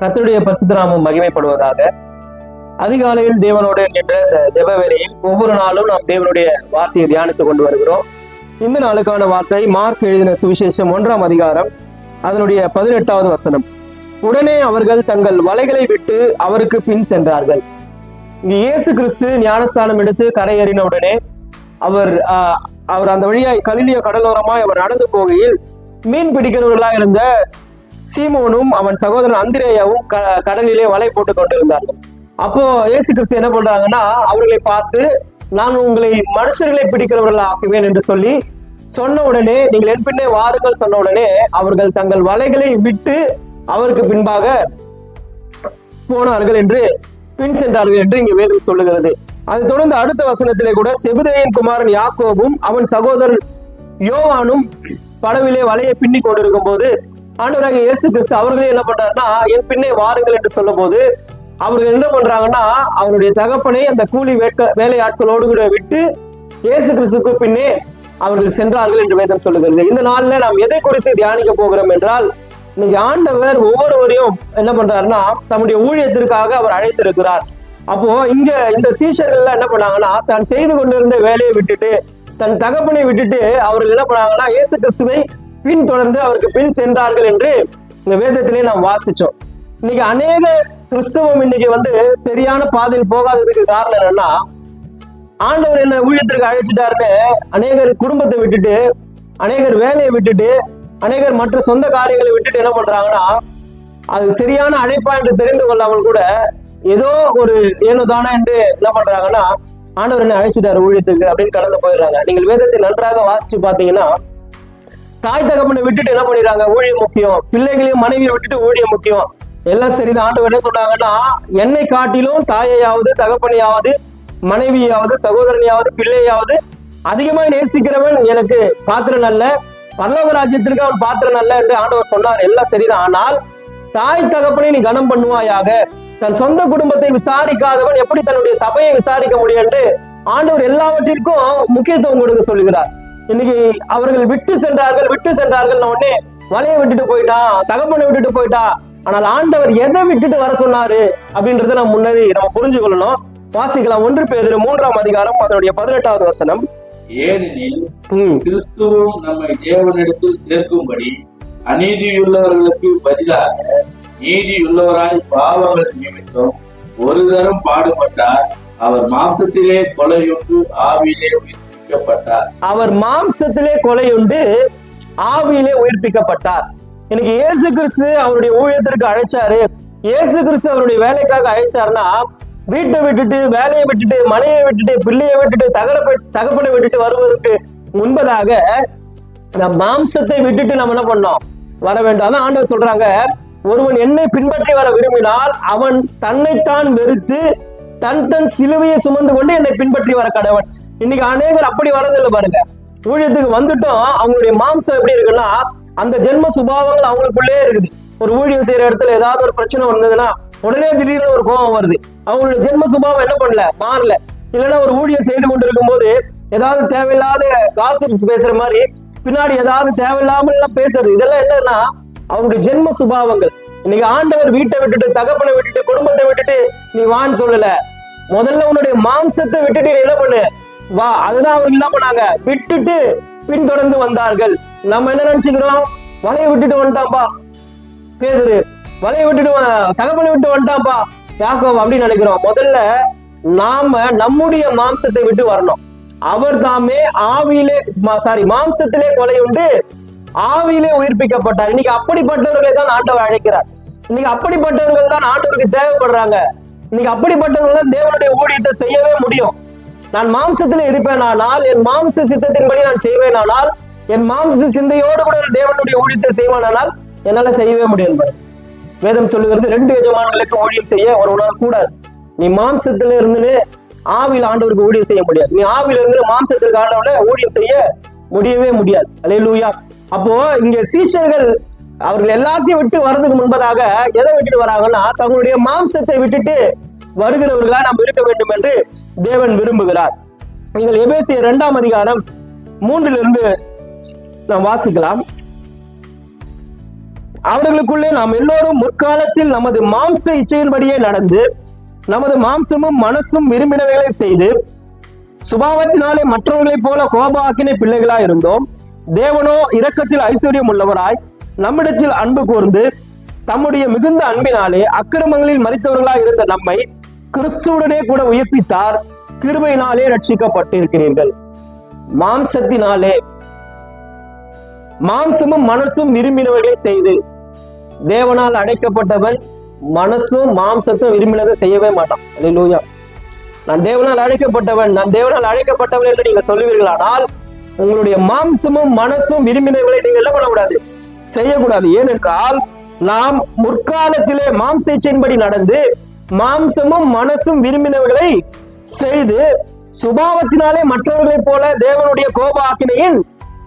கத்தருடைய பரிசுத்தராமம் மகிமைப்படுவதாக. அதிகாலையில் தேவனோடு நின்ற ஜெப வேளையில் ஒவ்வொரு நாளும் நாம் தேவனுடைய வார்த்தையை தியானித்துக் கொண்டு வருகிறோம். இந்த நாளுக்கான வார்த்தை மார்க் எழுதின சுவிசேஷம் ஒன்றாம் அதிகாரம் அதனுடைய பதினெட்டாவது வசனம். உடனே அவர்கள் தங்கள் வலைகளை விட்டு அவருக்கு பின் சென்றார்கள். இங்கு இயேசு கிறிஸ்து ஞானஸ்தானம் எடுத்து கரையேறின உடனே அவர் ஆஹ், அவர் அந்த வழியாய் கலிலிய கடலோரமாய் அவர் நடந்து போகையில் மீன் பிடிக்கிறவர்களாக இருந்த சீமோனும் அவன் சகோதரன் அந்திரேயாவும் கடலிலே வலை போட்டு கொண்டிருந்தார்கள். அப்போ ஏசு கிறிஸ்து என்ன பண்றாங்கன்னா அவர்களை பார்த்து நான் உங்களை மனுஷர்களை பிடிக்கிறவர்கள் ஆக்குவேன் என்று சொல்லி சொன்ன உடனே நீங்கள் என் பின்னே வாருங்கள் சொன்ன உடனே அவர்கள் தங்கள் வலைகளை விட்டு அவருக்கு பின்பாக போனார்கள் என்று பின் சென்றார்கள் என்று இங்கு வேதம் சொல்லுகிறது. அதை தொடர்ந்து அடுத்த வசனத்திலே கூட செபுதேயின் குமாரன் யாக்கோவும் அவன் சகோதரன் யோவானும் படவிலே வலையை பின்னி கொண்டிருக்கும் போது ஆண்டவராக இயேசு கிறிஸ்து அவர்களே என்ன பண்றாருன்னா என் பின்னே வாருங்கள் என்று சொல்லும் போது அவர்கள் என்ன பண்றாங்கன்னா அவருடைய தகப்பனை அந்த கூலி வேட்க வேலையாட்களோடு கூட விட்டு இயேசு கிறிஸ்துக்கு பின்னே அவர்கள் சென்றார்கள் என்று வேதம் சொல்லுகிறது. இந்த நாள்ல நாம் எதை குறித்து தியானிக்க போகிறோம் என்றால் இன்னைக்கு ஆண்டவர் ஒவ்வொருவரையும் என்ன பண்றாருன்னா தம்முடைய ஊழியத்திற்காக அவர் அழைத்திருக்கிறார். அப்போ இங்க இந்த சீஷர்கள் என்ன பண்ணாங்கன்னா தான் செய்து கொண்டிருந்த வேலையை விட்டுட்டு தன் தகப்பனை விட்டுட்டு அவர்கள் என்ன பண்ணாங்கன்னா இயேசு கிறிஸ்துவை பின் தொடர்ந்து அவருக்கு பின் சென்றார்கள் என்று இந்த வேதத்திலே நாம் வாசிச்சோம். இன்னைக்கு அநேக கிறிஸ்தவம் இன்னைக்கு வந்து சரியான பாதையில் போகாததுக்கு காரணம் என்னன்னா ஆண்டவர் என்ன ஊழியத்திற்கு அழைச்சிட்டாருன்னு அநேகர் குடும்பத்தை விட்டுட்டு அநேகர் வேலையை விட்டுட்டு அநேகர் மற்ற சொந்த காரியங்களை விட்டுட்டு என்ன பண்றாங்கன்னா அது சரியான அழைப்பா என்று தெரிந்து கொள்ளாமல் கூட ஏதோ ஒரு ஏனோ என்று என்ன பண்றாங்கன்னா ஆண்டவர் என்ன அழைச்சிட்டாரு ஊழியத்துக்கு அப்படின்னு கடந்து போயிடுறாங்க. நீங்கள் வேதத்தை நன்றாக வாசிச்சு பாத்தீங்கன்னா தாய் தகப்பனை விட்டுட்டு என்ன பண்ணிடுறாங்க? ஊழியம் முக்கியம். பிள்ளைகளையும் மனைவியை விட்டுட்டு ஊழியம் முக்கியம். எல்லாம் சரிதான். ஆண்டவர் என்ன சொன்னாங்கன்னா என்னை காட்டிலும் தாயையாவது தகப்பனையாவது மனைவியாவது சகோதரனையாவது பிள்ளையாவது அதிகமாக நேசிக்கிறவன் எனக்கு பாத்திரம் அல்ல. பல்லவ ராஜ்யத்திற்கு அவன் பாத்திரம் அல்ல என்று ஆண்டவர் சொன்னார். எல்லாம் சரிதான். ஆனால் தாய் தகப்பனை நீ கனம் பண்ணுவாயாக? தன் சொந்த குடும்பத்தை விசாரிக்காதவன் எப்படி தன்னுடைய சபையை விசாரிக்க முடியும் என்று ஆண்டவர் எல்லாவற்றிற்கும் முக்கியத்துவம் கொடுக்க சொல்லுகிறார். இன்னைக்கு அவர்கள் விட்டு சென்றார்கள் விட்டு சென்றார்கள். உடனே வலையை விட்டுட்டு போயிட்டான் தகப்பனை விட்டுட்டு போயிட்டான் ஆனால் ஆண்டவர் எதை விட்டுட்டு வர சொன்னாரு அப்படின்றத நம்ம முன்னாடி நம்ம புரிஞ்சு கொள்ளணும். வாசிக்கலாம் ஒன்று பேர் மூன்றாம் அதிகாரம் அதனுடைய பதினெட்டாவது வசனம். ஏனெனில் கிறிஸ்துவும் நம்மை தேவனிடத்தில் சேர்க்கும்படி அநீதியுள்ளவர்களுக்கு பதிலாக நீதியுள்ளவராய் பாவங்கள் நிமித்தம் ஒரு தரம் பாடுபட்டார் அவர் மாம்சத்திலே கொலையுண்டு ஆவியிலே உயிர்ப்பிக்கப்பட்டார். அவர் மாம்சத்திலே கொலையுண்டு ஆவியிலே உயிர்ப்பிக்கப்பட்டார். இன்னைக்கு இயேசு கிறிஸ்து அவருடைய ஊழியத்திற்கு அழைச்சாரு. இயேசு கிறிஸ்து அவருடைய வேலைக்காக அழைச்சாருன்னா வீட்டை விட்டுட்டு வேலையை விட்டுட்டு மனையை விட்டுட்டு பிள்ளையை விட்டுட்டு தகரப்ப தகப்பனை விட்டுட்டு வருவதற்கு முன்பதாக இந்த மாம்சத்தை விட்டுட்டு நம்ம என்ன பண்ணோம்? வர வேண்டாம். அதான் ஆண்டவர் சொல்றாங்க ஒருவன் என்னை பின்பற்றி வர விரும்பினால் அவன் தன்னைத்தான் வெறுத்து தன் தன் சிலுவையை சுமந்து கொண்டு என்னை பின்பற்றி வர கடவன். இன்னைக்கு அநேகர் அப்படி வர்றதில்லை பாருங்க. ஊழியத்துக்கு வந்துட்டோம் அவங்களுடைய மாம்சம் எப்படி இருக்குன்னா அந்த ஜென்ம சுபாவங்கள் அவங்களுக்குள்ளே இருக்குது. ஒரு ஊழியம் செய்யற இடத்துல ஏதாவது ஒரு பிரச்சனை வந்ததுன்னா உடனே திடீர்னு ஒரு கோபம் வருது. அவங்களோட ஜென்ம சுபாவம் என்ன பண்ணல? மாறல. இல்லைன்னா ஒரு ஊழியம் செய்து கொண்டு இருக்கும்போது ஏதாவது தேவையில்லாத காசிப்ஸ் பேசுற மாதிரி பின்னாடி ஏதாவது தேவையில்லாமல் எல்லாம் பேசுறது. இதெல்லாம் என்னன்னா அவங்க ஜென்ம சுபாவங்கள். இன்னைக்கு ஆண்டவர் வீட்டை விட்டுட்டு தகப்பனை விட்டுட்டு குடும்பத்தை விட்டுட்டு நீ வான்னு சொல்லல. முதல்ல உன்னுடைய மாம்சத்தை விட்டுட்டு நீ என்ன பண்ணு? வா அதுதான் அவங்க என்ன பண்ணாங்க விட்டுட்டு பின்தொடர்ந்து வந்தார்கள். நம்ம என்ன நினைச்சுக்கிறோம்? வலையை விட்டுட்டு வந்துட்டான்பா. பேதுரு வலையை விட்டுட்டு தகவலை விட்டு வந்துட்டான்பா. யாக்கம் அப்படின்னு நினைக்கிறோம். முதல்ல நாம நம்முடைய மாம்சத்தை விட்டு வரணும். அவர் தாமே ஆவியிலே சாரி மாம்சத்திலே கொலை உண்டு ஆவியிலே உயிர்ப்பிக்கப்பட்டார். இன்னைக்கு அப்படிப்பட்டவர்களை தான் ஆண்டவர் அழைக்கிறார். இன்னைக்கு அப்படிப்பட்டவர்கள் தான் ஆண்டவருக்கு தேவைப்படுறாங்க. இன்னைக்கு அப்படிப்பட்டவர்கள் தான் தேவனுடைய ஊழியத்தை செய்யவே முடியும். நான் மாம்சத்தில் இருப்பேனானால் என் மாம்ச சித்தத்தின்படி நான் செய்வேனானால் என் மாம்ச சிந்தையோடு கூட தேவனுடைய ஊழியத்தை செய்வானால் என்னால செய்யவே முடியாது வேதம் சொல்லுகிறது ரெண்டு எஜமானங்களுக்கு ஊழியம் செய்ய ஒருவனால் கூடாது. நீ மாம்சத்துல இருந்து ஆவியில் ஆண்டவருக்கு ஊழியம் செய்ய முடியாது. நீ ஆவியில இருந்து மாம்சத்திற்கு ஆண்டவன ஊழியம் செய்ய முடியவே முடியாது. அல்லேலூயா. அப்போ இங்க சீஷர்கள் அவர்கள் எல்லாத்தையும் விட்டு வர்றதுக்கு முன்பதாக எதை விட்டுட்டு வராங்கன்னா தங்களுடைய மாம்சத்தை விட்டுட்டு வருகிறவர்களா நாம் இருக்க வேண்டும் என்று தேவன் விரும்புகிறார். நீங்கள் எபேசிய இரண்டாம் அதிகாரம் மூன்றிலிருந்து நாம் வாசிக்கலாம். அவர்களுக்குள்ளே நாம் எல்லோரும் முற்காலத்தில் நமது மாம்ச இச்சையின்படியே நடந்து நமது மாம்சமும் மனசும் விரும்பினவைகளை செய்து சுபாவத்தினாலே மற்றவர்களைப் போல கோபாக்கினை பிள்ளைகளாய் இருந்தோம். தேவனோ இரக்கத்தில் ஐஸ்வர்யம் உள்ளவராய் நம்மிடத்தில் அன்பு கூர்ந்து தம்முடைய மிகுந்த அன்பினாலே அக்கிரமங்களில் மறித்தவர்களாய் இருந்த நம்மை கிறிஸ்துவுடனே கூட உயிர்ப்பித்தார். கிருபையினாலே ரட்சிக்கப்பட்டிருக்கிறீர்கள். மாம்சத்தினாலே. மாம்சமும் மனசும் விரும்பினவர்களை செய்து. தேவனால் அடைக்கப்பட்டவன் மனசும் மாம்சத்தும் விரும்பினதை செய்யவே மாட்டான். அல்லேலூயா நான் தேவனால் அழைக்கப்பட்டவன் நான் தேவனால் அழைக்கப்பட்டவன் என்று நீங்க சொல்லுவீர்களானால் உங்களுடைய மாம்சமும் மனசும் விரும்பினவர்களை நீங்க என்ன பண்ணக்கூடாது? செய்யக்கூடாது. ஏனென்றால் நாம் முற்காலத்திலே மாம்சைச்சின்படி நடந்து மாம்சமும் மனசும் விரும்பினவர்களை செய்து சுபாவத்தினாலே மற்றவர்களைப் போல தேவனுடைய கோப ஆக்கினையின்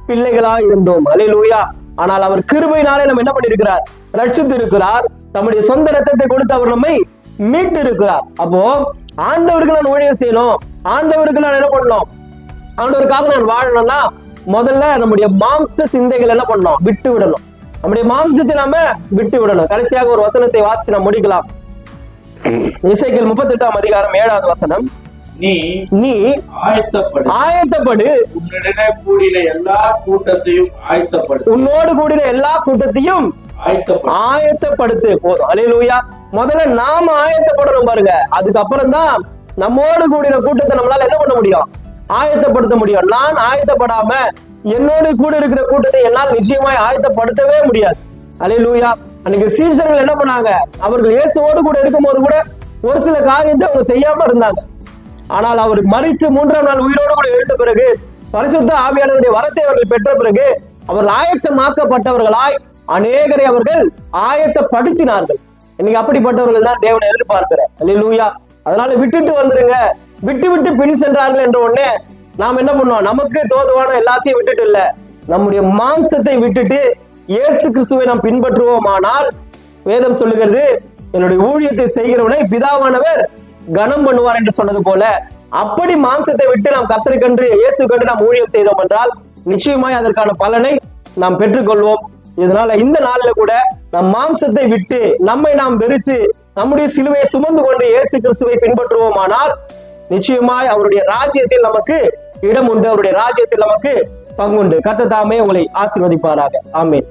பிள்ளைகளா இருந்தோம். அலையிலூயா ஆனால் அவர் கிருபையினாலே நம்ம என்ன பண்ணிருக்கிறார் ரட்சித்து இருக்கிறார் தம்முடைய சொந்த ரத்தத்தை கொடுத்து அவர் நம்மை மீட்டு இருக்கிறார் அப்போ ஆண்டவருக்கு நான் ஊழியம் செய்யணும். ஆண்டவருக்கு நான் என்ன பண்ணணும்? ஆண்டவருக்காக நான் வாழணும்னா முதல்ல நம்முடைய மாம்ச சிந்தைகள் என்ன பண்ணணும்? விட்டு விடணும் நம்முடைய மாம்சத்தை நாம விட்டு விடணும் கடைசியாக ஒரு வசனத்தை வாசிச்சு நம்ம முடிக்கலாம். இசைக்கல் முப்பத்தி எட்டாம் அதிகாரம் ஏழாவது வசனம். நீ நீ ஆயத்தப்படு. ஆயத்தப்படு. உன்னிடனே கூடின எல்லா கூட்டத்தையும் ஆயத்தப்படுத்து உன்னோடு கூடின எல்லா கூட்டத்தையும் ஆயத்தப்படு. ஆயத்தப்படுத்து. போதும். அலையிலூயா முதல்ல நாம ஆயத்தப்படணும் பாருங்க. அதுக்கப்புறம் தான் நம்மோடு கூடின கூட்டத்தை நம்மளால என்ன பண்ண முடியும்? ஆயத்தப்படுத்த முடியும். நான் ஆயத்தப்படாம என்னோடு கூட இருக்கிற கூட்டத்தை என்னால் நிச்சயமாய் ஆயத்தப்படுத்தவே முடியாது. அலையிலூயா அன்னைக்கு சீசர்கள் என்ன பண்ணாங்க? அவர்கள் இயேசுவோடு கூட இருக்கும்போது கூட ஒரு சில காரியத்தை அவங்க செய்யாம இருந்தாங்க. ஆனால் அவர் மறித்து மூன்றாம் நாள் உயிரோடு கூட எழுந்த பிறகு பரிசுத்த ஆவியாளருடைய வரத்தை அவர்கள் பெற்ற பிறகு அவர்கள் ஆயத்தமாக்கப்பட்டவர்களாய் அநேகரை அவர்கள் ஆயத்தப்படுத்தினார்கள். இன்னைக்கு அப்படிப்பட்டவர்கள் தான் தேவனை எதிர்பார்க்கிறேன். லூயா அதனால விட்டுட்டு வந்துருங்க. விட்டு விட்டு பின் சென்றார்கள் என்ற உடனே நாம் என்ன பண்ணுவோம்? நமக்கு தோதுவான எல்லாத்தையும் விட்டுட்டு இல்ல. நம்முடைய மாம்சத்தை விட்டுட்டு இயேசு கிறிஸ்துவை நாம் பின்பற்றுவோமானால் வேதம் சொல்லுகிறது என்னுடைய ஊழியத்தை செய்கிறவனை பிதாவானவர் கனம் பண்ணுவார் என்று சொன்னது போல அப்படி மாம்சத்தை விட்டு நாம் கத்தரை கன்று இயேசு கண்டு நாம் ஊழியம் செய்தோம் என்றால் நிச்சயமாய் அதற்கான பலனை நாம் பெற்றுக்கொள்வோம். இதனால இந்த நாள்ல கூட நம் மாம்சத்தை விட்டு நம்மை நாம் வெறுத்து நம்முடைய சிலுவையை சுமந்து கொண்டு இயேசு கிறிஸ்துவை பின்பற்றுவோமானால் நிச்சயமாய் அவருடைய ராஜ்யத்தில் நமக்கு இடம் உண்டு அவருடைய ராஜ்யத்தில் நமக்கு பங்குண்டு கத்த தாமே உங்களை ஆசிர்வதிப்பாராக. ஆமீன்.